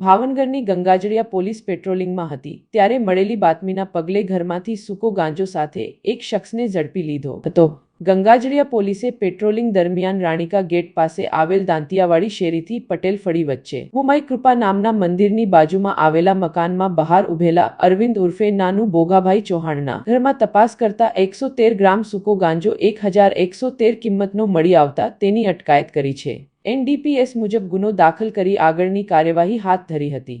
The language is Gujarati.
ભાવનગરની ગંગાજળિયા પોલીસ પેટ્રોલિંગમાં હતી, ત્યારે મળેલી બાતમીના પગલે ઘરમાંથી સૂકો ગાંજો સાથે એક શખ્સને ઝડપી લીધો હતો. ગંગાજળિયા પોલીસે પેટ્રોલિંગ દરમિયાન રાણીકા ગેટ પાસે આવેલ દાંતિયાવાડી શેરીથી પટેલ ફળી વચ્ચે. હુમાઈ કૃપા નામના મંદિરની બાજુમાં આવેલા મકાનમાં બહાર ઉભેલા અરવિંદ ઉર્ફે નાનું બોગાભાઈ ચૌહાણના ઘરમાં તપાસ કરતા એકસો તેર ગ્રામ સૂકો ગાંજો એક હજાર એકસો તેર કિંમતનો મળી આવતા તેની અટકાયત કરી છે. એનડીપીએસ મુજબ ગુનો દાખલ કરી આગળની કાર્યવાહી હાથ ધરી હતી.